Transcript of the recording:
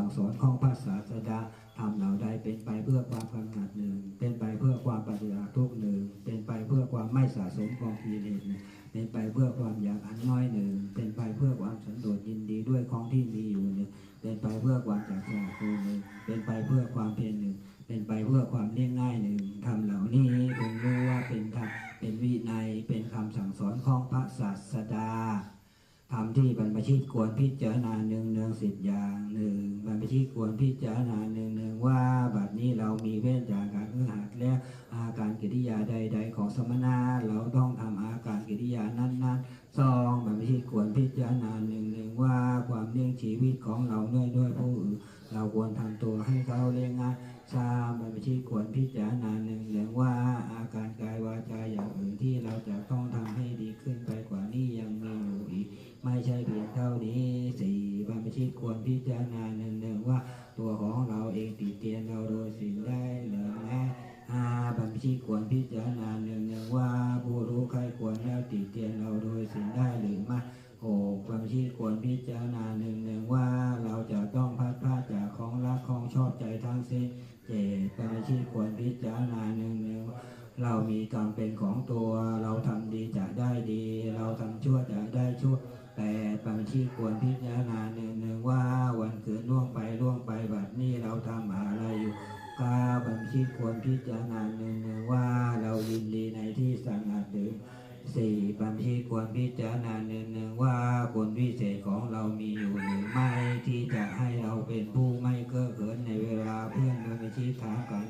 สั่งสอนของพระศาสดาทำเราได้เป็นไปเพื่อความกำหนัดหนึ่ง เป็นไปเพื่อความปฏิบัติทุกหนึ่ง เป็นไปเพื่อความไม่สะสมกองกิเลสหนึ่งเป็นไปเพื่อความอยากอันน้อยหนึ่ง เป็นไปเพื่อความสันโดษยินดีด้วยของที่มีอยู่หนึ่ง เป็นไปเพื่อความจากจาคือหนึ่ง เป็นไปเพื่อความเพียรหนึ่ง เป็นไปเพื่อความเรียงง่ายหนึ่งทำเหล่านี้ำที่บรรพชิควรพิจารณาหนึ่งเนืองสิบอย่างหนึ่งบรรพชิตควรพิจารณาหนึ่งหนึ่งว่าบัดนี้เรามีเว้นจากการเอื้อหัดและอาการกิริยาใด ๆ ของสมณะเราต้องทำอาการกิริยานั้นๆสองบรรพชิตควรพิจารณาหนึ่งหนึ่งว่าความเลี้ยงชีวิตของเราด้วยด้วยผู้อื่นเราควรทำตัวให้เขาเลี้ยงง่ายสามบรรพชิตควรพิจารณาหนึ่งหนึ่งว่าอาการกายวาจา บรรพชิตควรพิจารณาหนึ่งหนึ่งว่าตัวของเราเองติเตียนเราโดยสิ่งได้หรือไม่ห้าบรรพชิควรพิจารณาหนึ่งหนึ่งว่าผู้รู้ใครควรแล้วติเตียนเราโดยสิ่งได้หรือไม่หกบรรพชิตควรพิจารณาหนึ่งหนึ่งว่าเราจะต้องพัดพลาดจากของรักของชอบใจทั้งสิ้นเจ็ดบรรพชิตควรพิจารณาหนึ่งหนึ่งเรามีกรรมเป็นของตัวเราทำ แต่บางที่ควรพิจารณาหนึ่งหนึ่งว่าวันเกิดล่วงไปล่วงไปแบบนี้เราทำอะไรอยู่กาบัญชีควรพิจารณาหนึ่งหนึ่งว่าเรายินดีในที่สงัดหรือสี่บัญชีควรพิจารณาหนึ่งหนึ่งว่าคนพิเศษของเรามีอยู่หรือไม่ที่จะให้เราเป็นผู้ไม่เก้อเขินในเวลาเพื่อนบัญชีถามกางานภายหลัง